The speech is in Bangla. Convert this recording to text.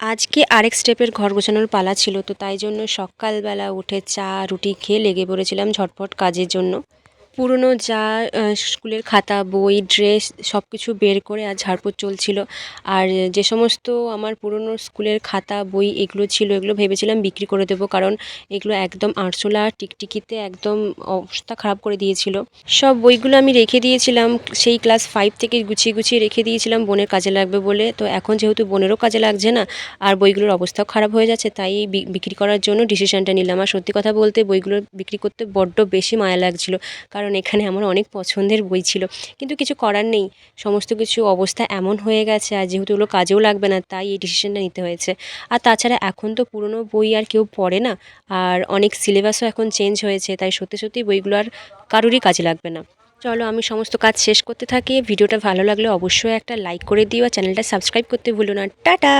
আজকে আরেক স্টেপের ঘর গোছানোর পালা ছিল, তো তাই জন্য সকালবেলা উঠে চা, রুটি খেয়ে লেগে পড়েছিলাম ঝটপট কাজের জন্য। পুরনো যা স্কুলের খাতা, বই, ড্রেস সব কিছু বের করে আর ঝাড়পোছ চলছিল। আর যে সমস্ত আমার পুরনো স্কুলের খাতা, বই এগুলো ছিল, এগুলো ভেবেছিলাম বিক্রি করে দেবো, কারণ এগুলো একদম আরশোলা, টিকটিকিতে একদম অবস্থা খারাপ করে দিয়েছিল। সব বইগুলো আমি রেখে দিয়েছিলাম, সেই ক্লাস ফাইভ থেকে গুছিয়ে গুছিয়ে রেখে দিয়েছিলাম, বোনের কাজে লাগবে বলে। তো এখন যেহেতু বোনেরও কাজে লাগছে না, আর বইগুলোর অবস্থাও খারাপ হয়ে যাচ্ছে, তাই বিক্রি করার জন্য ডিসিশনটা নিলাম। আর সত্যি কথা বলতে, বইগুলো বিক্রি করতে বড্ড বেশি মায়া লাগছিল কারণ এখানে আমার অনেক পছন্দের বই ছিল। কিন্তু কিছু করার নেই। সমস্ত কিছু অবস্থা এমন হয়ে গেছে আর যেহেতু ওগুলো কাজেও লাগবে না, তাই এই ডিসিশনটা নিতে হয়েছে। আর তাছাড়া এখন তো পুরনো বই আর কেউ পড়ে না। আর অনেক সিলেবাসও এখন চেঞ্জ হয়েছে, তাই সত্যি সত্যি বইগুলো আর কারোরই কাজে লাগবে না। চলো আমি সমস্ত কাজ শেষ করতে থাকি। ভিডিওটা ভালো লাগলে অবশ্যই একটা লাইক করে দিও। আর চ্যানেলটা সাবস্ক্রাইব করতে ভুলো না। টাটা!